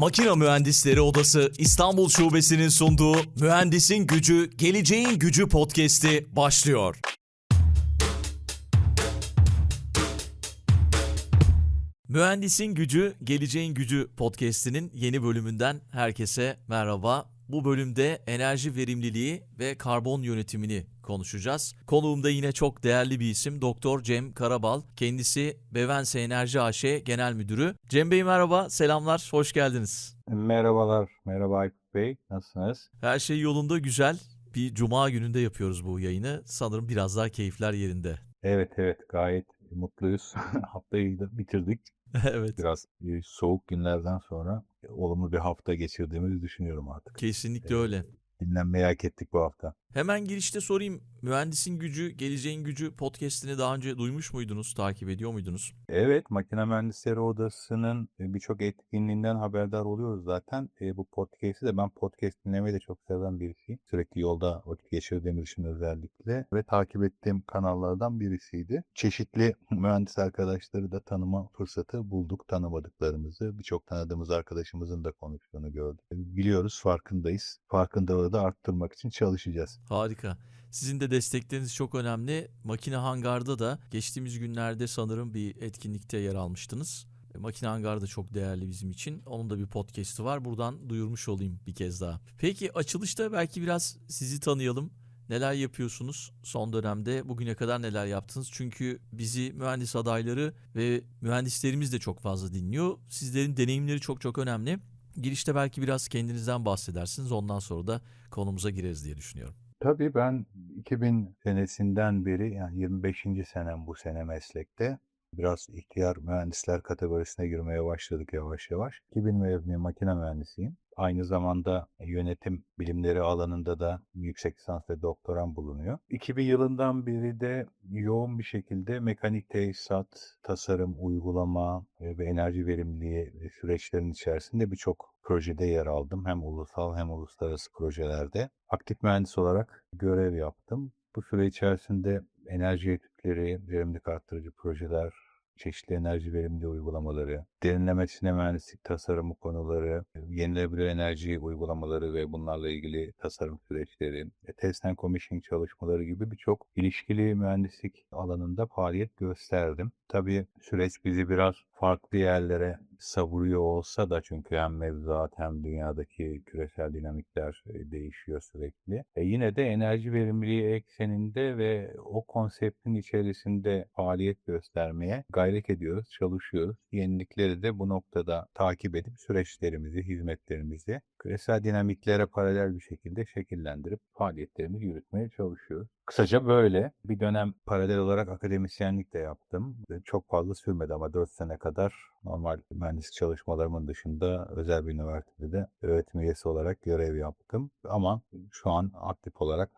Makina Mühendisleri Odası İstanbul Şubesi'nin sunduğu Mühendisin Gücü, Geleceğin Gücü podcast'i başlıyor. Mühendisin Gücü, Geleceğin Gücü podcast'inin yeni bölümünden herkese merhaba. Bu bölümde enerji verimliliği ve karbon yönetimini konuşacağız. Konuğumda yine çok değerli bir isim Doktor Cem Karabal. Kendisi Bevense Enerji AŞ Genel Müdürü. Cem Bey merhaba, selamlar, hoş geldiniz. Merhabalar, merhaba Aykut Bey. Nasılsınız? Her şey yolunda güzel. Bir cuma gününde yapıyoruz bu yayını. Sanırım biraz daha keyifler yerinde. Evet evet gayet mutluyuz. Haftayı da bitirdik. evet. Biraz soğuk günlerden sonra olumlu bir hafta geçirdiğimizi düşünüyorum artık. Kesinlikle öyle. Dinlenmeyi hak ettik bu hafta. Hemen girişte sorayım. Mühendisin Gücü, Geleceğin Gücü podcast'ini daha önce duymuş muydunuz, takip ediyor muydunuz? Evet, Makine Mühendisleri Odası'nın e, birçok etkinliğinden haberdar oluyoruz zaten. E, bu podcast'i de ben podcast dinlemeyi de çok seven birisiyim. Sürekli yolda vakit geçirdiğim için özellikle ve takip ettiğim kanallardan birisiydi. Çeşitli mühendis arkadaşları da tanıma fırsatı bulduk. Tanımadıklarımızı, birçok tanıdığımız arkadaşımızın da konuştuğunu gördük. Biliyoruz, farkındayız. Da arttırmak için çalışacağız. Harika. Sizin de destekleriniz çok önemli. Makine Hangar'da da geçtiğimiz günlerde sanırım bir etkinlikte yer almıştınız. E, Makine Hangar da çok değerli bizim için. Onun da bir podcast'i var. Buradan duyurmuş olayım bir kez daha. Peki açılışta belki biraz sizi tanıyalım. Neler yapıyorsunuz son dönemde? Bugüne kadar neler yaptınız? Çünkü bizi mühendis adayları ve mühendislerimiz de çok fazla dinliyor. Sizlerin deneyimleri çok çok önemli. Girişte belki biraz kendinizden bahsedersiniz. Ondan sonra da konumuza gireriz diye düşünüyorum. Tabii ben 2000 senesinden beri yani 25. senem bu sene meslekte. Biraz ihtiyar mühendisler kategorisine girmeye başladık yavaş yavaş. 2000 mezunuyum, makine mühendisiyim. Aynı zamanda yönetim bilimleri alanında da yüksek lisans ve doktoram bulunuyor. 2000 yılından beri de yoğun bir şekilde mekanik tesisat, tasarım, uygulama ve enerji verimliliği süreçlerinin içerisinde birçok projede yer aldım. Hem ulusal hem uluslararası projelerde. Aktif mühendis olarak görev yaptım. Bu süre içerisinde enerji etütleri, verimlilik arttırıcı projeler, çeşitli enerji verimli uygulamaları, derinleme sine mühendislik tasarımı konuları, yenilenebilir enerji uygulamaları ve bunlarla ilgili tasarım süreçleri, e, test and commissioning çalışmaları gibi birçok ilişkili mühendislik alanında faaliyet gösterdim. Tabii süreç bizi biraz farklı yerlere savuruyor olsa da çünkü hem mevzuat hem dünyadaki küresel dinamikler e, değişiyor sürekli. E yine de enerji verimliliği ekseninde ve o konseptin içerisinde faaliyet göstermeye gayret ediyoruz, çalışıyoruz. Yenilikleri de bu noktada takip edip süreçlerimizi, hizmetlerimizi küresel dinamiklere paralel bir şekilde şekillendirip faaliyetlerimizi yürütmeye çalışıyoruz. Kısaca böyle. Bir dönem paralel olarak akademisyenlik de yaptım. Çok fazla sürmedi ama 4 sene kadar normal mühendislik çalışmalarımın dışında özel bir üniversitede de öğretim üyesi olarak görev yaptım. Ama şu an aktif olarak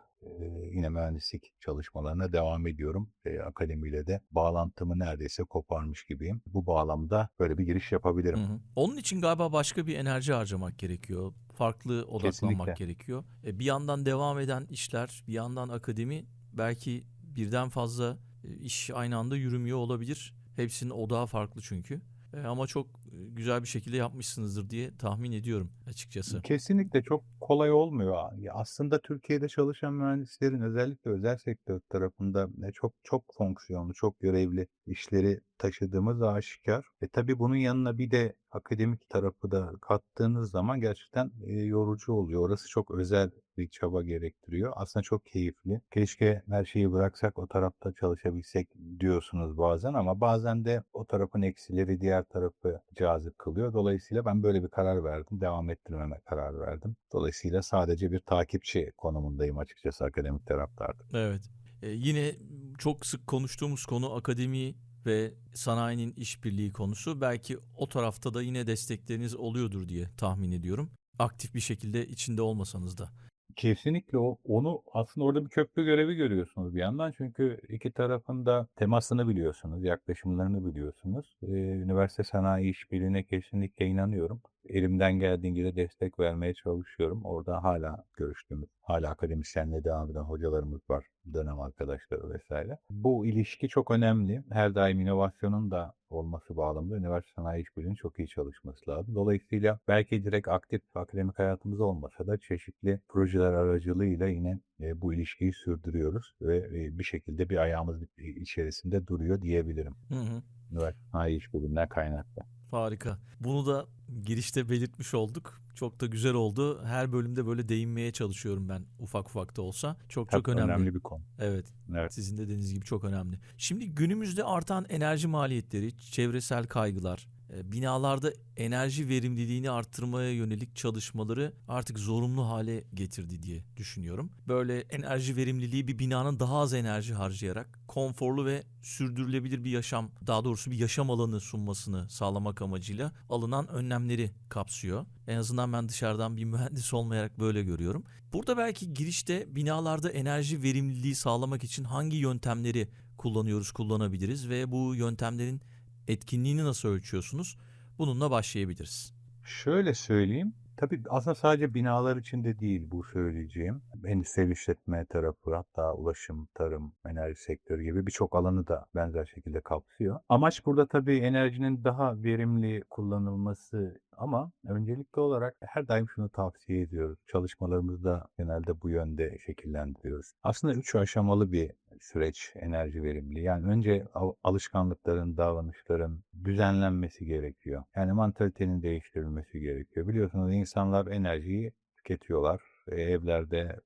yine mühendislik çalışmalarına devam ediyorum. E, akademiyle de bağlantımı neredeyse koparmış gibiyim. Bu bağlamda böyle bir giriş yapabilirim. Hı hı. Onun için galiba başka bir enerji harcamak gerekiyor. Farklı odaklanmak Kesinlikle. gerekiyor. E, bir yandan devam eden işler, bir yandan akademi belki birden fazla e, iş aynı anda yürümüyor olabilir. Hepsinin odağı farklı çünkü. E, ama çok güzel bir şekilde yapmışsınızdır diye tahmin ediyorum açıkçası. Kesinlikle çok kolay olmuyor. Aslında Türkiye'de çalışan mühendislerin özellikle özel sektör tarafında e, çok çok fonksiyonlu, çok görevli işleri taşıdığımız aşikar. E tabii bunun yanına bir de akademik tarafı da kattığınız zaman gerçekten e, yorucu oluyor. Orası çok özel bir çaba gerektiriyor. Aslında çok keyifli. Keşke her şeyi bıraksak o tarafta çalışabilsek diyorsunuz bazen ama bazen de o tarafın eksileri diğer tarafı cazip kılıyor. Dolayısıyla ben böyle bir karar verdim. Devam ettirmeme karar verdim. Dolayısıyla sadece bir takipçi konumundayım açıkçası akademik taraftarda. Evet. E, yine çok sık konuştuğumuz konu akademi ve sanayinin işbirliği konusu. Belki o tarafta da yine destekleriniz oluyordur diye tahmin ediyorum. Aktif bir şekilde içinde olmasanız da. Kesinlikle o onu aslında orada bir köprü görevi görüyorsunuz bir yandan. Çünkü iki tarafın da temasını biliyorsunuz, yaklaşımlarını biliyorsunuz. Ee, üniversite sanayi işbirliğine kesinlikle inanıyorum. Elimden geldiğince de destek vermeye çalışıyorum. Orada hala görüştüğümüz, hala akademisyenle devam eden hocalarımız var, dönem arkadaşları vesaire. Bu ilişki çok önemli. Her daim inovasyonun da olması bağlamında üniversite sanayi işbirliğinin çok iyi çalışması lazım. Dolayısıyla belki direkt aktif akademik hayatımız olmasa da çeşitli projeler aracılığıyla yine e, bu ilişkiyi sürdürüyoruz ve e, bir şekilde bir ayağımız içerisinde duruyor diyebilirim. Hı hı. Üniversite sanayi işbirliğinden kaynaklı. Harika. Bunu da girişte belirtmiş olduk. Çok da güzel oldu. Her bölümde böyle değinmeye çalışıyorum ben ufak ufak da olsa. Çok çok Tabii önemli. önemli bir konu. Evet. Evet. Sizin de dediğiniz gibi çok önemli. Şimdi günümüzde artan enerji maliyetleri, çevresel kaygılar, binalarda enerji verimliliğini arttırmaya yönelik çalışmaları artık zorunlu hale getirdi diye düşünüyorum. Böyle enerji verimliliği bir binanın daha az enerji harcayarak konforlu ve sürdürülebilir bir yaşam, daha doğrusu bir yaşam alanı sunmasını sağlamak amacıyla alınan önlemleri kapsıyor. En azından ben dışarıdan bir mühendis olmayarak böyle görüyorum. Burada belki girişte binalarda enerji verimliliği sağlamak için hangi yöntemleri kullanıyoruz, kullanabiliriz ve bu yöntemlerin etkinliğini nasıl ölçüyorsunuz? Bununla başlayabiliriz. Şöyle söyleyeyim. Tabii aslında sadece binalar için de değil bu söyleyeceğim. Endüstriyel işletme tarafı hatta ulaşım, tarım, enerji sektörü gibi birçok alanı da benzer şekilde kapsıyor. Amaç burada tabii enerjinin daha verimli kullanılması ama öncelikli olarak her daim şunu tavsiye ediyoruz. Çalışmalarımızda genelde bu yönde şekillendiriyoruz. Aslında üç aşamalı bir süreç enerji verimliliği. Yani önce alışkanlıkların, davranışların düzenlenmesi gerekiyor. Yani mantalitenin değiştirilmesi gerekiyor. Biliyorsunuz insanlar enerjiyi tüketiyorlar. E, evlerde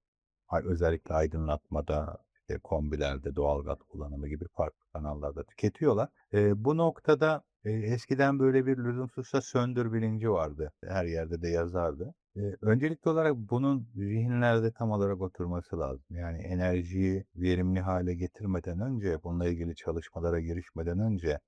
özellikle aydınlatmada, işte kombilerde, doğalgaz kullanımı gibi farklı kanallarda tüketiyorlar. E, bu noktada e, eskiden böyle bir lüzumsuzsa söndür bilinci vardı. Her yerde de yazardı. Öncelikli olarak bunun zihinlerde tam olarak oturması lazım. Yani enerjiyi verimli hale getirmeden önce, bununla ilgili çalışmalara girişmeden önce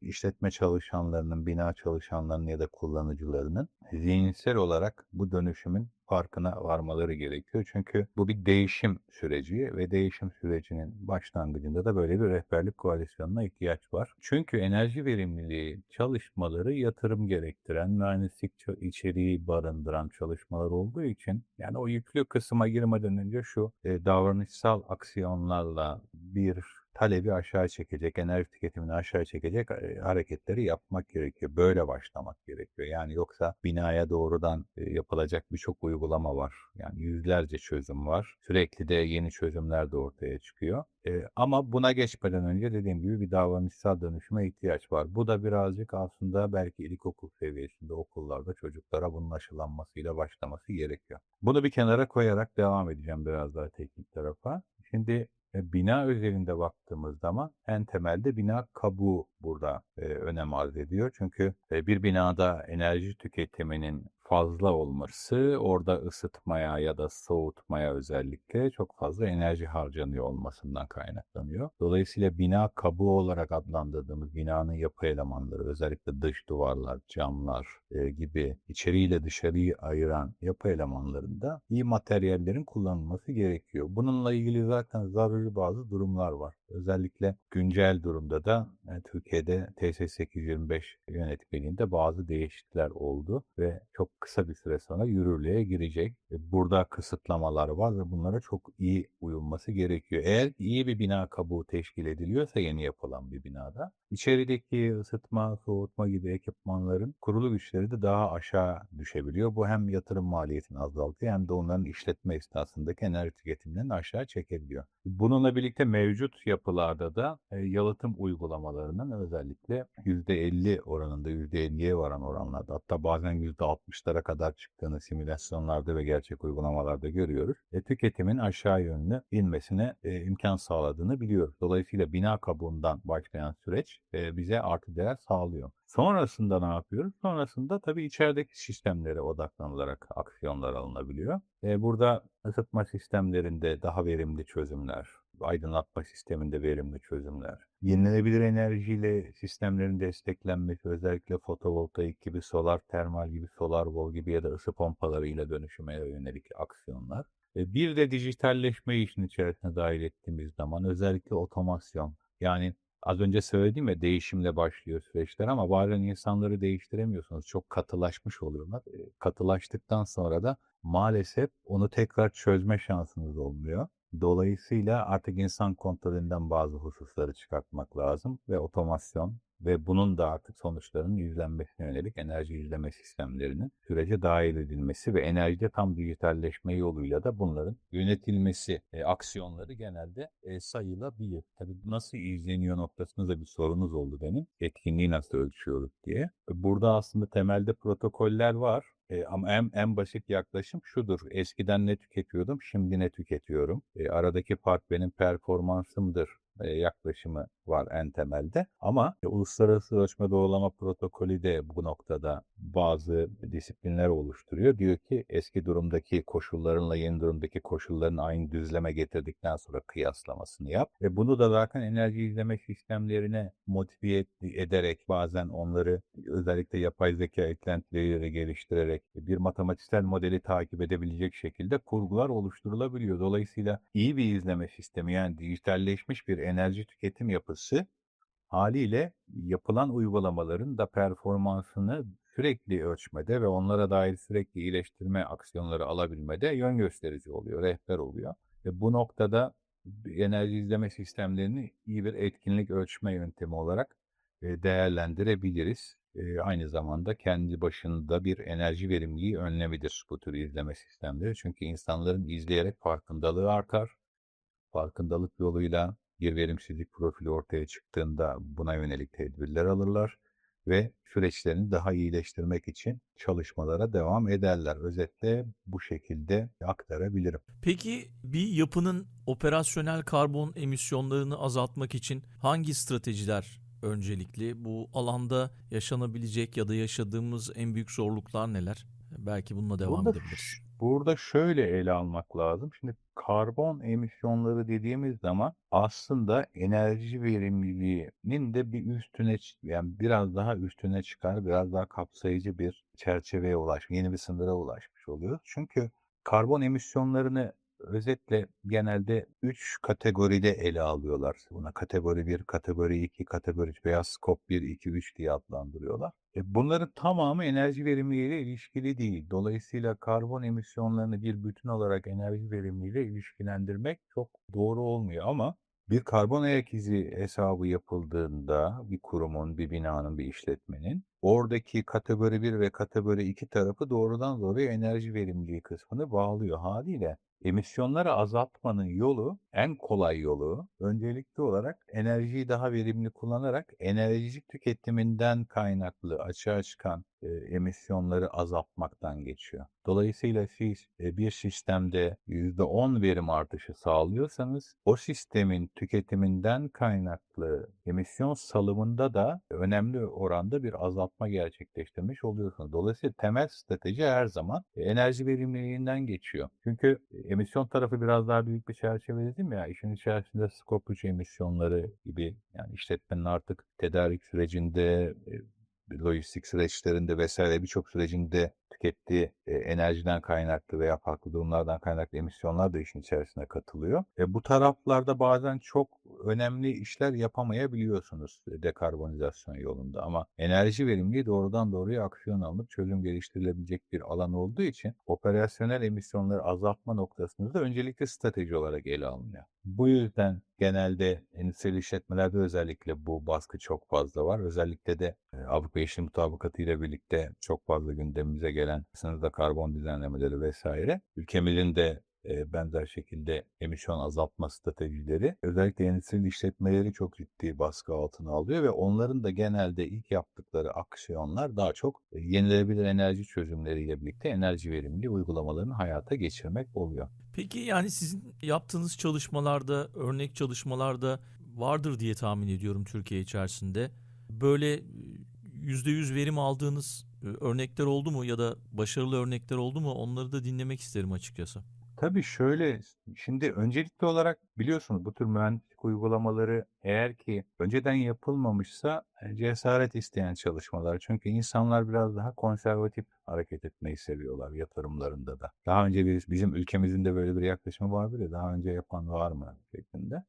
işletme çalışanlarının, bina çalışanlarının ya da kullanıcılarının zihinsel olarak bu dönüşümün farkına varmaları gerekiyor. Çünkü bu bir değişim süreci ve değişim sürecinin başlangıcında da böyle bir rehberlik koalisyonuna ihtiyaç var. Çünkü enerji verimliliği çalışmaları yatırım gerektiren, mühendislik içeriği barındıran çalışmalar olduğu için yani o yüklü kısma girmeden önce şu e, davranışsal aksiyonlarla bir talebi aşağı çekecek, enerji tüketimini aşağı çekecek hareketleri yapmak gerekiyor. Böyle başlamak gerekiyor. Yani yoksa binaya doğrudan yapılacak birçok uygulama var. Yani yüzlerce çözüm var. Sürekli de yeni çözümler de ortaya çıkıyor. E, ama buna geçmeden önce dediğim gibi bir davranışsal dönüşüme ihtiyaç var. Bu da birazcık aslında belki ilkokul seviyesinde okullarda çocuklara bunun aşılanmasıyla başlaması gerekiyor. Bunu bir kenara koyarak devam edeceğim biraz daha teknik tarafa. Şimdi e, bina özelinde baktığımız zaman en temelde bina kabuğu burada e, önem arz ediyor. Çünkü e, bir binada enerji tüketiminin fazla olması orada ısıtmaya ya da soğutmaya özellikle çok fazla enerji harcanıyor olmasından kaynaklanıyor. Dolayısıyla bina kabuğu olarak adlandırdığımız binanın yapı elemanları özellikle dış duvarlar, camlar e, gibi içeriyle dışarıyı ayıran yapı elemanlarında iyi materyallerin kullanılması gerekiyor. Bununla ilgili zaten zaruri bazı durumlar var. Özellikle güncel durumda da yani Türkiye'de TS 825 yönetmeliğinde bazı değişiklikler oldu ve çok kısa bir süre sonra yürürlüğe girecek. E, burada kısıtlamalar var ve bunlara çok iyi uyulması gerekiyor. Eğer iyi bir bina kabuğu teşkil ediliyorsa yeni yapılan bir binada içerideki ısıtma, soğutma gibi ekipmanların kurulu güçleri de daha aşağı düşebiliyor. Bu hem yatırım maliyetini azaltıyor hem de onların işletme esnasındaki enerji tüketimlerini aşağı çekebiliyor. Bununla birlikte mevcut yapılarda da e, yalıtım uygulamalarının özellikle %50 oranında %50'ye varan oranlarda hatta bazen %60'lara kadar çıktığını simülasyonlarda ve gerçek uygulamalarda görüyoruz. E, tüketimin aşağı yönlü inmesine e, imkan sağladığını biliyoruz. Dolayısıyla bina kabuğundan başlayan süreç e, bize artı değer sağlıyor. Sonrasında ne yapıyoruz? Sonrasında tabii içerideki sistemlere odaklanılarak aksiyonlar alınabiliyor. E, burada ısıtma sistemlerinde daha verimli çözümler, aydınlatma sisteminde verimli çözümler, yenilenebilir enerjiyle sistemlerin desteklenmesi, özellikle fotovoltaik gibi, solar termal gibi, solar wall gibi ya da ısı pompalarıyla dönüşüme yönelik aksiyonlar. E, bir de dijitalleşme işin içerisine dahil ettiğimiz zaman özellikle otomasyon yani Az önce söylediğim ya değişimle başlıyor süreçler ama bazen insanları değiştiremiyorsunuz. Çok katılaşmış oluyorlar. Katılaştıktan sonra da maalesef onu tekrar çözme şansınız olmuyor. Dolayısıyla artık insan kontrolünden bazı hususları çıkartmak lazım ve otomasyon ve bunun da artık sonuçlarının izlenmesine yönelik enerji izleme sistemlerinin sürece dahil edilmesi ve enerjide tam dijitalleşme yoluyla da bunların yönetilmesi e, aksiyonları genelde e, sayılabilir. Tabii nasıl izleniyor noktasında da bir sorunuz oldu benim. Etkinliği nasıl ölçüyoruz diye. Burada aslında temelde protokoller var. E, ama en, en basit yaklaşım şudur. Eskiden ne tüketiyordum, şimdi ne tüketiyorum. E, aradaki fark benim performansımdır yaklaşımı var en temelde. Ama e, uluslararası ölçme doğrulama protokolü de bu noktada bazı disiplinler oluşturuyor. Diyor ki eski durumdaki koşullarınla yeni durumdaki koşulların aynı düzleme getirdikten sonra kıyaslamasını yap. Ve bunu da zaten enerji izleme sistemlerine motive ederek bazen onları özellikle yapay zeka eklentileriyle geliştirerek bir matematiksel modeli takip edebilecek şekilde kurgular oluşturulabiliyor. Dolayısıyla iyi bir izleme sistemi yani dijitalleşmiş bir enerji tüketim yapısı haliyle yapılan uygulamaların da performansını sürekli ölçmede ve onlara dair sürekli iyileştirme aksiyonları alabilmede yön gösterici oluyor, rehber oluyor. Ve bu noktada enerji izleme sistemlerini iyi bir etkinlik ölçme yöntemi olarak e, değerlendirebiliriz. E, Aynı zamanda kendi başında bir enerji verimliliği önlemidir bu tür izleme sistemleri. Çünkü insanların izleyerek farkındalığı artar. Farkındalık yoluyla bir verimsizlik profili ortaya çıktığında buna yönelik tedbirler alırlar ve süreçlerini daha iyileştirmek için çalışmalara devam ederler. Özetle bu şekilde aktarabilirim. Peki bir yapının operasyonel karbon emisyonlarını azaltmak için hangi stratejiler öncelikli? Bu alanda yaşanabilecek ya da yaşadığımız en büyük zorluklar neler? Belki bununla devam Burada, edebiliriz. Burada şöyle ele almak lazım. Şimdi karbon emisyonları dediğimiz zaman aslında enerji verimliliğinin de bir üstüne yani biraz daha üstüne çıkar, biraz daha kapsayıcı bir çerçeveye ulaş, yeni bir sınıra ulaşmış oluyoruz. Çünkü karbon emisyonlarını özetle genelde 3 kategoride ele alıyorlar. Buna kategori 1, kategori 2, kategori 3 veya skop 1, 2, 3 diye adlandırıyorlar. E bunların tamamı enerji verimliliğiyle ilişkili değil. Dolayısıyla karbon emisyonlarını bir bütün olarak enerji verimliliğiyle ilişkilendirmek çok doğru olmuyor ama bir karbon ayak izi hesabı yapıldığında bir kurumun, bir binanın, bir işletmenin oradaki kategori 1 ve kategori 2 tarafı doğrudan doğruya enerji verimliliği kısmını bağlıyor. Haliyle emisyonları azaltmanın yolu, en kolay yolu öncelikli olarak enerjiyi daha verimli kullanarak enerji tüketiminden kaynaklı açığa çıkan e, emisyonları azaltmaktan geçiyor. Dolayısıyla siz e, bir sistemde %10 verim artışı sağlıyorsanız o sistemin tüketiminden kaynaklı emisyon salımında da önemli oranda bir azaltma gerçekleştirmiş oluyorsunuz. Dolayısıyla temel strateji her zaman e, enerji verimliliğinden geçiyor. Çünkü e, emisyon tarafı biraz daha büyük bir çerçeve dedim ya işin içerisinde skop 3 emisyonları gibi yani işletmenin artık tedarik sürecinde e, lojistik süreçlerinde vesaire birçok sürecinde tükettiği e, enerjiden kaynaklı veya farklı durumlardan kaynaklı emisyonlar da işin içerisine katılıyor. E, bu taraflarda bazen çok önemli işler yapamayabiliyorsunuz dekarbonizasyon yolunda ama enerji verimliliği doğrudan doğruya aksiyon alınıp çözüm geliştirilebilecek bir alan olduğu için operasyonel emisyonları azaltma noktasında da öncelikle strateji olarak ele alınıyor. Bu yüzden genelde endüstriyel işletmelerde özellikle bu baskı çok fazla var. Özellikle de Avrupa Yeşil Mutabakatı ile birlikte çok fazla gündemimize gelen sınırda karbon düzenlemeleri vesaire. Ülkemizin de e, benzer şekilde emisyon azaltma stratejileri özellikle endüstriyel işletmeleri çok ciddi baskı altına alıyor ve onların da genelde ilk yaptıkları aksiyonlar daha çok e, yenilenebilir enerji çözümleriyle birlikte enerji verimliliği uygulamalarını hayata geçirmek oluyor. Peki yani sizin yaptığınız çalışmalarda, örnek çalışmalarda vardır diye tahmin ediyorum Türkiye içerisinde. Böyle e, %100 verim aldığınız e, örnekler oldu mu ya da başarılı örnekler oldu mu? Onları da dinlemek isterim açıkçası. Tabii şöyle, şimdi öncelikli olarak biliyorsunuz bu tür mühendislik uygulamaları eğer ki önceden yapılmamışsa e, cesaret isteyen çalışmalar. Çünkü insanlar biraz daha konservatif hareket etmeyi seviyorlar yatırımlarında da. Daha önce biz, bizim ülkemizin de böyle bir yaklaşımı var bile daha önce yapan var mı şeklinde.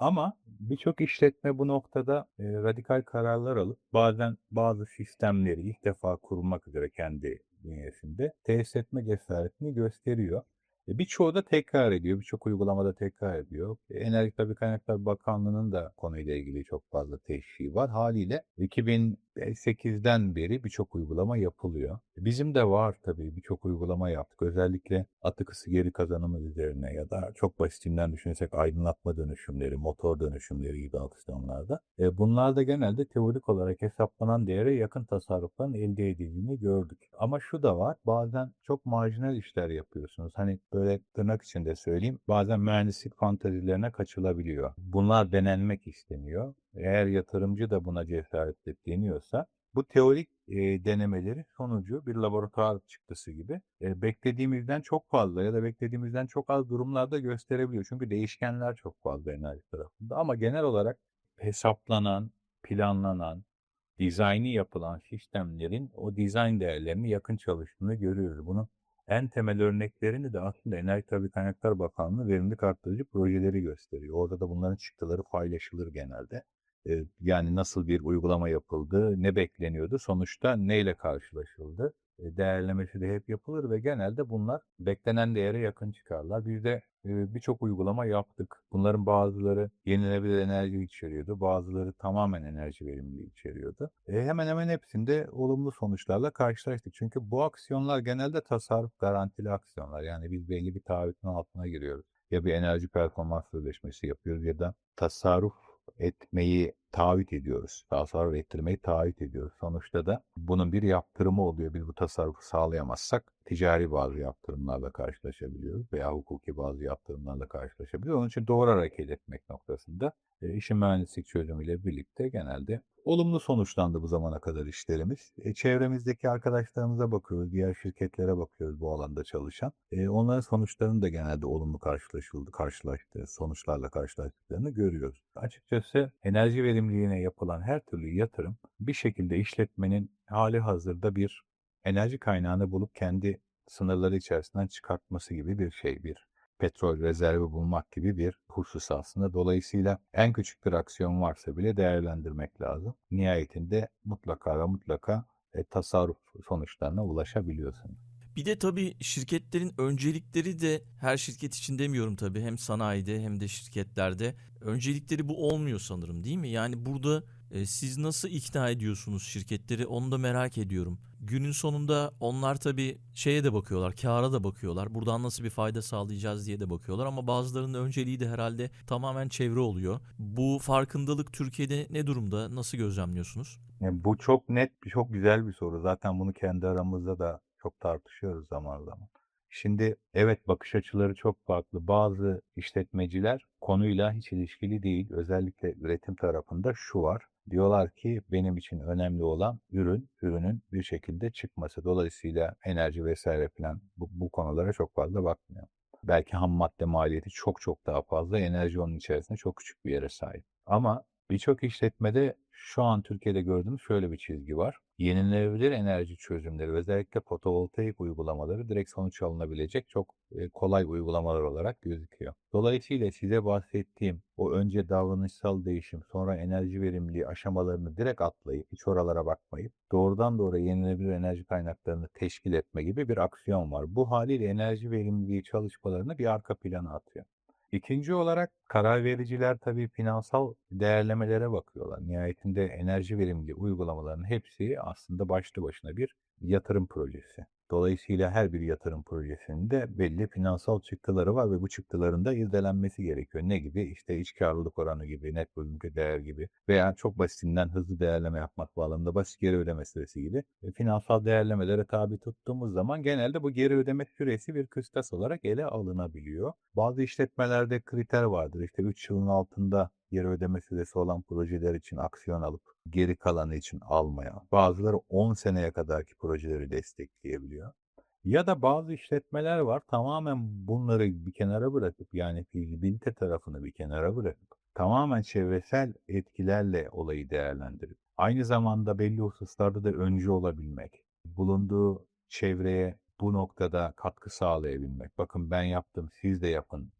Ama birçok işletme bu noktada e, radikal kararlar alıp bazen bazı sistemleri ilk defa kurmak üzere kendi bünyesinde tesis etme cesaretini gösteriyor. E, birçoğu da tekrar ediyor. Birçok uygulamada tekrar ediyor. E, Enerji Tabii Kaynaklar Bakanlığı'nın da konuyla ilgili çok fazla teşviği var. Haliyle 2008'den beri birçok uygulama yapılıyor. E, Bizim de var tabii birçok uygulama yaptık. Özellikle atık ısı geri kazanımı üzerine ya da çok basitinden düşünürsek aydınlatma dönüşümleri, motor dönüşümleri gibi aksiyonlarda. Bunlar da genelde teorik olarak hesaplanan değere yakın tasarrufların elde edildiğini gördük. Ama şu da var. Bazen çok marjinal işler yapıyorsunuz. Hani tırnak içinde söyleyeyim. Bazen mühendislik fantazilerine kaçılabiliyor. Bunlar denenmek isteniyor. Eğer yatırımcı da buna cesaret deniyorsa bu teorik e, denemeleri sonucu bir laboratuvar çıktısı gibi e, beklediğimizden çok fazla ya da beklediğimizden çok az durumlarda gösterebiliyor. Çünkü değişkenler çok fazla enerji tarafında. Ama genel olarak hesaplanan, planlanan, dizaynı yapılan sistemlerin o dizayn değerlerine yakın çalıştığını görüyoruz. Bunun en temel örneklerini de aslında Enerji Tabii Kaynaklar Bakanlığı verimlilik arttırıcı projeleri gösteriyor. Orada da bunların çıktıları paylaşılır genelde. Yani nasıl bir uygulama yapıldı, ne bekleniyordu, sonuçta neyle karşılaşıldı değerlemesi de hep yapılır ve genelde bunlar beklenen değere yakın çıkarlar. Biz de birçok uygulama yaptık. Bunların bazıları yenilenebilir enerji içeriyordu, bazıları tamamen enerji verimliliği içeriyordu. E, hemen hemen hepsinde olumlu sonuçlarla karşılaştık. Çünkü bu aksiyonlar genelde tasarruf garantili aksiyonlar. Yani biz belli bir taahhütün altına giriyoruz. Ya bir enerji performans sözleşmesi yapıyoruz ya da tasarruf etmeyi taahhüt ediyoruz. Tasarruf ettirmeyi taahhüt ediyoruz. Sonuçta da bunun bir yaptırımı oluyor. Biz bu tasarrufu sağlayamazsak ticari bazı yaptırımlarla karşılaşabiliyoruz veya hukuki bazı yaptırımlarla karşılaşabiliyoruz. Onun için doğru hareket etmek noktasında e, işin mühendislik çözümüyle birlikte genelde olumlu sonuçlandı bu zamana kadar işlerimiz. E, çevremizdeki arkadaşlarımıza bakıyoruz, diğer şirketlere bakıyoruz bu alanda çalışan. E, onların sonuçlarını da genelde olumlu karşılaşıldı, karşılaştığı, sonuçlarla karşılaştıklarını görüyoruz. Açıkçası enerji verimliliğine yapılan her türlü yatırım bir şekilde işletmenin hali hazırda bir enerji kaynağını bulup kendi sınırları içerisinden çıkartması gibi bir şey, bir petrol rezervi bulmak gibi bir husus aslında. Dolayısıyla en küçük bir aksiyon varsa bile değerlendirmek lazım. Nihayetinde mutlaka ve mutlaka e, tasarruf sonuçlarına ulaşabiliyorsunuz. Bir de tabii şirketlerin öncelikleri de her şirket için demiyorum tabii hem sanayide hem de şirketlerde öncelikleri bu olmuyor sanırım değil mi? Yani burada e, siz nasıl ikna ediyorsunuz şirketleri onu da merak ediyorum. Günün sonunda onlar tabii şeye de bakıyorlar, kâra da bakıyorlar. Buradan nasıl bir fayda sağlayacağız diye de bakıyorlar ama bazılarının önceliği de herhalde tamamen çevre oluyor. Bu farkındalık Türkiye'de ne durumda? Nasıl gözlemliyorsunuz? Yani bu çok net, çok güzel bir soru. Zaten bunu kendi aramızda da çok tartışıyoruz zaman zaman. Şimdi evet bakış açıları çok farklı. Bazı işletmeciler konuyla hiç ilişkili değil. Özellikle üretim tarafında şu var. Diyorlar ki benim için önemli olan ürün, ürünün bir şekilde çıkması. Dolayısıyla enerji vesaire falan bu, bu konulara çok fazla bakmıyor. Belki ham madde maliyeti çok çok daha fazla. Enerji onun içerisinde çok küçük bir yere sahip. Ama birçok işletmede şu an Türkiye'de gördüğümüz şöyle bir çizgi var. Yenilenebilir enerji çözümleri, özellikle fotovoltaik uygulamaları direkt sonuç alınabilecek çok e, kolay uygulamalar olarak gözüküyor. Dolayısıyla size bahsettiğim o önce davranışsal değişim, sonra enerji verimliliği aşamalarını direkt atlayıp hiç oralara bakmayıp doğrudan doğruya yenilenebilir enerji kaynaklarını teşkil etme gibi bir aksiyon var. Bu haliyle enerji verimliliği çalışmalarını bir arka plana atıyor. İkinci olarak karar vericiler tabii finansal değerlemelere bakıyorlar. Nihayetinde enerji verimliliği uygulamaların hepsi aslında başlı başına bir yatırım projesi. Dolayısıyla her bir yatırım projesinin de belli finansal çıktıları var ve bu çıktıların da irdelenmesi gerekiyor. Ne gibi? İşte iç karlılık oranı gibi, net bölümlü değer gibi veya çok basitinden hızlı değerleme yapmak bağlamında basit geri ödeme süresi gibi e, finansal değerlemelere tabi tuttuğumuz zaman genelde bu geri ödeme süresi bir kıstas olarak ele alınabiliyor. Bazı işletmelerde kriter vardır. İşte 3 yılın altında geri ödeme süresi olan projeler için aksiyon alıp geri kalanı için almaya. Bazıları 10 seneye kadarki projeleri destekleyebiliyor. Ya da bazı işletmeler var tamamen bunları bir kenara bırakıp yani fizibilite tarafını bir kenara bırakıp tamamen çevresel etkilerle olayı değerlendirip aynı zamanda belli hususlarda da öncü olabilmek, bulunduğu çevreye bu noktada katkı sağlayabilmek. Bakın ben yaptım siz de yapın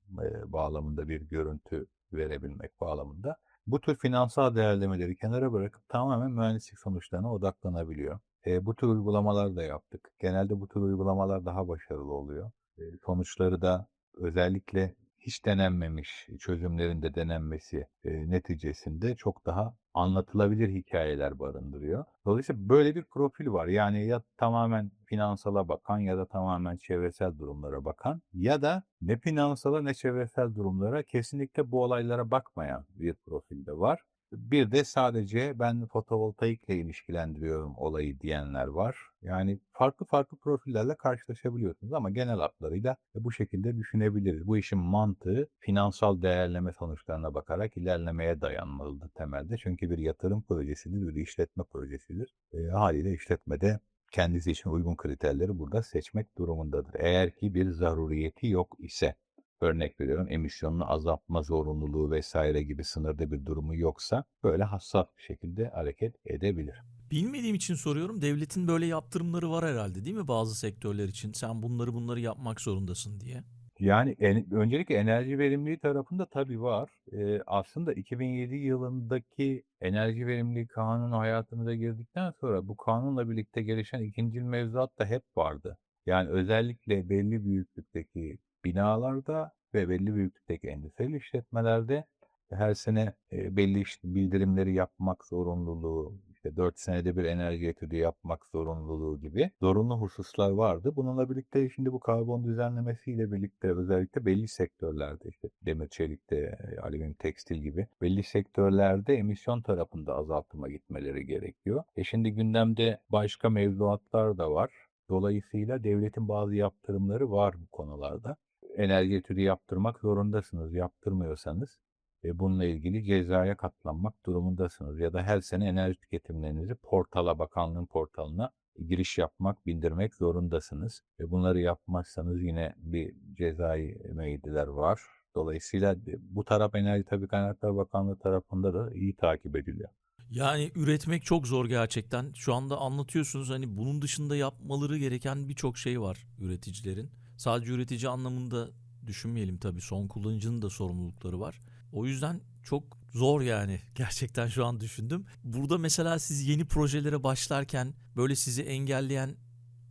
bağlamında bir görüntü verebilmek bağlamında. Bu tür finansal değerlemeleri kenara bırakıp tamamen mühendislik sonuçlarına odaklanabiliyor. E, bu tür uygulamalar da yaptık. Genelde bu tür uygulamalar daha başarılı oluyor. e, sonuçları da özellikle hiç denenmemiş çözümlerin de denenmesi e, neticesinde çok daha anlatılabilir hikayeler barındırıyor. Dolayısıyla böyle bir profil var. Yani ya tamamen finansala bakan ya da tamamen çevresel durumlara bakan ya da ne finansala ne çevresel durumlara kesinlikle bu olaylara bakmayan bir profilde var. Bir de sadece ben fotovoltaikle ilişkilendiriyorum olayı diyenler var. Yani farklı farklı profillerle karşılaşabiliyorsunuz ama genel hatlarıyla bu şekilde düşünebiliriz. Bu işin mantığı finansal değerleme sonuçlarına bakarak ilerlemeye dayanmalıdır temelde. Çünkü bir yatırım projesidir, bir işletme projesidir. E, haliyle işletmede kendisi için uygun kriterleri burada seçmek durumundadır. Eğer ki bir zaruriyeti yok ise örnek veriyorum emisyonunu azaltma zorunluluğu vesaire gibi sınırda bir durumu yoksa böyle hassas bir şekilde hareket edebilir. Bilmediğim için soruyorum. Devletin böyle yaptırımları var herhalde değil mi bazı sektörler için? Sen bunları bunları yapmak zorundasın diye. Yani en, öncelikle enerji verimliliği tarafında tabii var. Ee, aslında 2007 yılındaki enerji verimliliği kanunu hayatımıza girdikten sonra bu kanunla birlikte gelişen ikinci mevzuat da hep vardı. Yani özellikle belli büyüklükteki binalarda ve belli büyüklükteki endüstriyel işletmelerde her sene e, belli işte bildirimleri yapmak zorunluluğu, işte 4 senede bir enerji etüdü yapmak zorunluluğu gibi zorunlu hususlar vardı. Bununla birlikte şimdi bu karbon düzenlemesiyle birlikte özellikle belli sektörlerde işte demir, çelikte, alüminyum, tekstil gibi belli sektörlerde emisyon tarafında azaltıma gitmeleri gerekiyor. E şimdi gündemde başka mevzuatlar da var. Dolayısıyla devletin bazı yaptırımları var bu konularda. Enerji etüdü yaptırmak zorundasınız. Yaptırmıyorsanız ve bununla ilgili cezaya katlanmak durumundasınız. Ya da her sene enerji tüketimlerinizi portala, bakanlığın portalına giriş yapmak, bildirmek zorundasınız. Ve bunları yapmazsanız yine bir cezai müeyyideler var. Dolayısıyla bu taraf Enerji Tabii Kaynaklar Bakanlığı tarafında da iyi takip ediliyor. Yani üretmek çok zor gerçekten. Şu anda anlatıyorsunuz hani bunun dışında yapmaları gereken birçok şey var üreticilerin. Sadece üretici anlamında düşünmeyelim tabii. Son kullanıcının da sorumlulukları var. O yüzden çok zor yani. Gerçekten şu an düşündüm. Burada mesela siz yeni projelere başlarken böyle sizi engelleyen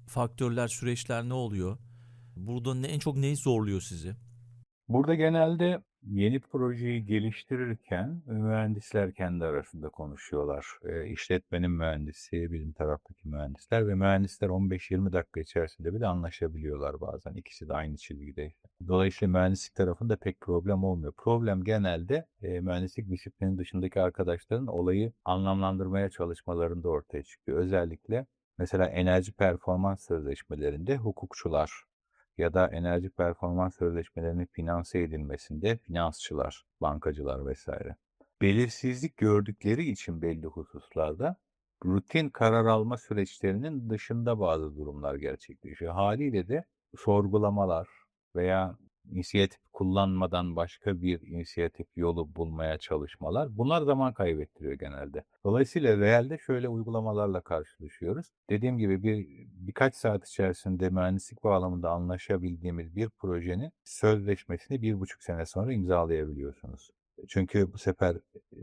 faktörler, süreçler ne oluyor? Burada ne, en çok neyi zorluyor sizi? Burada genelde yeni projeyi geliştirirken mühendisler kendi arasında konuşuyorlar. E, işletmenin mühendisi, bizim taraftaki mühendisler ve mühendisler 15-20 dakika içerisinde bile anlaşabiliyorlar bazen. İkisi de aynı çizgide. Dolayısıyla mühendislik tarafında pek problem olmuyor. Problem genelde e, mühendislik disiplinin dışındaki arkadaşların olayı anlamlandırmaya çalışmalarında ortaya çıkıyor. Özellikle mesela enerji performans sözleşmelerinde hukukçular, ya da enerji performans sözleşmelerinin finanse edilmesinde finansçılar, bankacılar vesaire. Belirsizlik gördükleri için belli hususlarda rutin karar alma süreçlerinin dışında bazı durumlar gerçekleşiyor. Haliyle de sorgulamalar veya inisiyatif kullanmadan başka bir inisiyatif yolu bulmaya çalışmalar bunlar zaman kaybettiriyor genelde. Dolayısıyla realde şöyle uygulamalarla karşılaşıyoruz. Dediğim gibi bir birkaç saat içerisinde mühendislik bağlamında anlaşabildiğimiz bir projenin sözleşmesini bir buçuk sene sonra imzalayabiliyorsunuz. Çünkü bu sefer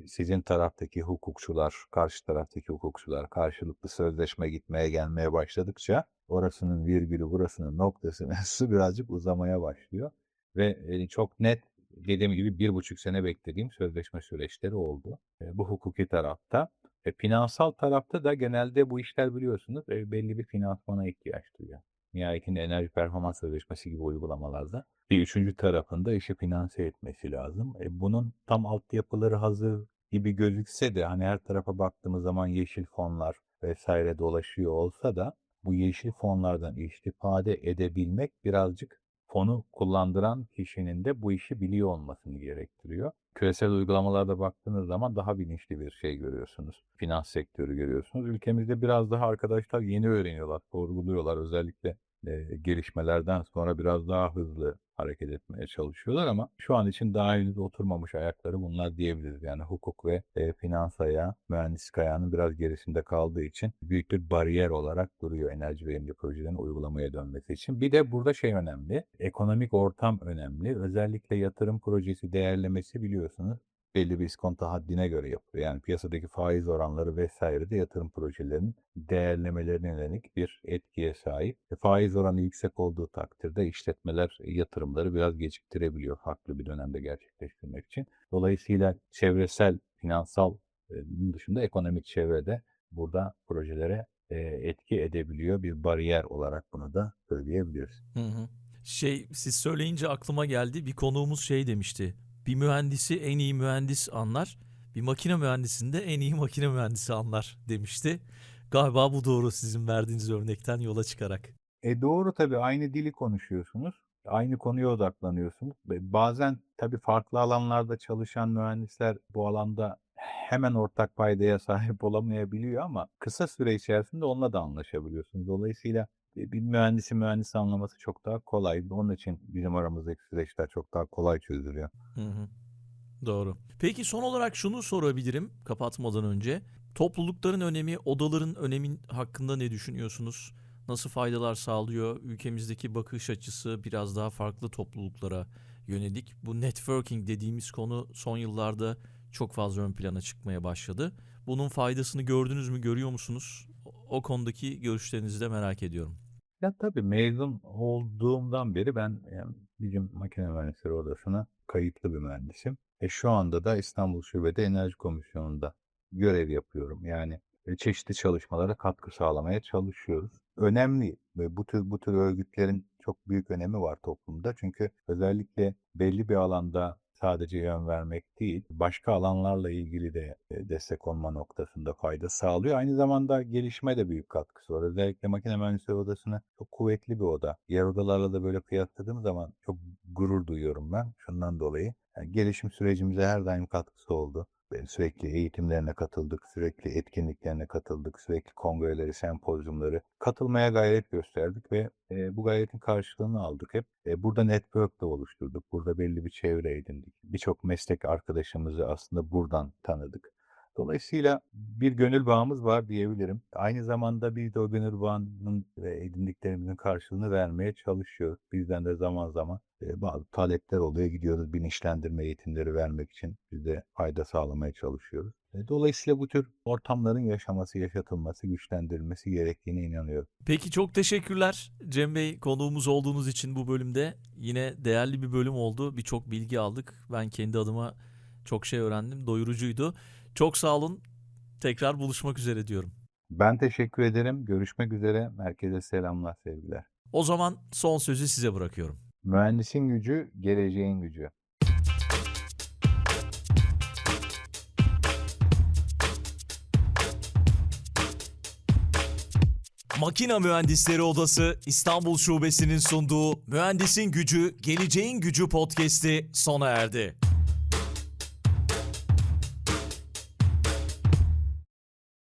sizin taraftaki hukukçular, karşı taraftaki hukukçular karşılıklı sözleşme gitmeye gelmeye başladıkça orasının virgülü, burasının noktası mevzusu birazcık uzamaya başlıyor. Ve çok net dediğim gibi bir buçuk sene beklediğim sözleşme süreçleri oldu. Bu hukuki tarafta. E, finansal tarafta da genelde bu işler biliyorsunuz e, belli bir finansmana ihtiyaç duyuyor. Nihayetinde enerji performans sözleşmesi gibi uygulamalarda bir üçüncü tarafında işi finanse etmesi lazım. E, bunun tam altyapıları hazır gibi gözükse de hani her tarafa baktığımız zaman yeşil fonlar vesaire dolaşıyor olsa da bu yeşil fonlardan istifade edebilmek birazcık fonu kullandıran kişinin de bu işi biliyor olmasını gerektiriyor. Küresel uygulamalarda baktığınız zaman daha bilinçli bir şey görüyorsunuz. Finans sektörü görüyorsunuz. Ülkemizde biraz daha arkadaşlar yeni öğreniyorlar, sorguluyorlar. Özellikle e, gelişmelerden sonra biraz daha hızlı hareket etmeye çalışıyorlar ama şu an için daha henüz oturmamış ayakları bunlar diyebiliriz. Yani hukuk ve e, finans ayağı, mühendislik ayağının biraz gerisinde kaldığı için büyük bir bariyer olarak duruyor enerji verimli projelerin uygulamaya dönmesi için. Bir de burada şey önemli, ekonomik ortam önemli. Özellikle yatırım projesi değerlemesi biliyorsunuz belli bir iskonto haddine göre yapılıyor. Yani piyasadaki faiz oranları vesaire de yatırım projelerinin değerlemelerine yönelik bir etkiye sahip. E, Faiz oranı yüksek olduğu takdirde işletmeler yatırımları biraz geciktirebiliyor farklı bir dönemde gerçekleştirmek için. Dolayısıyla çevresel, finansal e, bunun dışında ekonomik çevrede burada projelere e, etki edebiliyor. Bir bariyer olarak bunu da söyleyebiliriz. Hı hı. Şey siz söyleyince aklıma geldi. Bir konuğumuz şey demişti. Bir mühendisi en iyi mühendis anlar. Bir makine mühendisini de en iyi makine mühendisi anlar demişti. Galiba bu doğru sizin verdiğiniz örnekten yola çıkarak. E doğru tabii aynı dili konuşuyorsunuz. Aynı konuya odaklanıyorsunuz. Bazen tabii farklı alanlarda çalışan mühendisler bu alanda hemen ortak paydaya sahip olamayabiliyor ama kısa süre içerisinde onunla da anlaşabiliyorsunuz. Dolayısıyla bir mühendisi mühendisi anlaması çok daha kolay. Onun için bizim aramızdaki süreçler çok daha kolay çözülüyor. Hı hı. Doğru. Peki son olarak şunu sorabilirim kapatmadan önce. Toplulukların önemi, odaların önemin hakkında ne düşünüyorsunuz? Nasıl faydalar sağlıyor? Ülkemizdeki bakış açısı biraz daha farklı topluluklara yönelik. Bu networking dediğimiz konu son yıllarda çok fazla ön plana çıkmaya başladı. Bunun faydasını gördünüz mü, görüyor musunuz? O konudaki görüşlerinizi de merak ediyorum. Ya tabii mezun olduğumdan beri ben yani bizim makine mühendisleri odasına kayıtlı bir mühendisim. E şu anda da İstanbul Şube'de Enerji Komisyonu'nda görev yapıyorum. Yani e, çeşitli çalışmalara katkı sağlamaya çalışıyoruz. Önemli ve bu tür bu tür örgütlerin çok büyük önemi var toplumda. Çünkü özellikle belli bir alanda sadece yön vermek değil, başka alanlarla ilgili de destek olma noktasında fayda sağlıyor. Aynı zamanda gelişime de büyük katkısı var. Özellikle makine mühendisleri odasını çok kuvvetli bir oda. Diğer odalarla da böyle kıyasladığım zaman çok gurur duyuyorum ben şundan dolayı. Yani gelişim sürecimize her daim katkısı oldu. Sürekli eğitimlerine katıldık, sürekli etkinliklerine katıldık, sürekli kongreleri, sempozyumları katılmaya gayret gösterdik ve e, bu gayretin karşılığını aldık hep. E, burada network de oluşturduk, burada belli bir çevre edindik. Birçok meslek arkadaşımızı aslında buradan tanıdık. Dolayısıyla bir gönül bağımız var diyebilirim. Aynı zamanda biz de o gönül bağının ve edindiklerimizin karşılığını vermeye çalışıyoruz. Bizden de zaman zaman bazı talepler oluyor. Gidiyoruz bilinçlendirme eğitimleri vermek için biz de fayda sağlamaya çalışıyoruz. E, Dolayısıyla bu tür ortamların yaşaması, yaşatılması, güçlendirilmesi gerektiğine inanıyorum. Peki çok teşekkürler Cem Bey konuğumuz olduğunuz için bu bölümde. Yine değerli bir bölüm oldu. Birçok bilgi aldık. Ben kendi adıma çok şey öğrendim. Doyurucuydu. Çok sağ olun. Tekrar buluşmak üzere diyorum. Ben teşekkür ederim. Görüşmek üzere. Herkese selamlar, sevgiler. O zaman son sözü size bırakıyorum. Mühendisin gücü, geleceğin gücü. Makina Mühendisleri Odası İstanbul Şubesi'nin sunduğu Mühendisin Gücü, Geleceğin Gücü podcast'i sona erdi.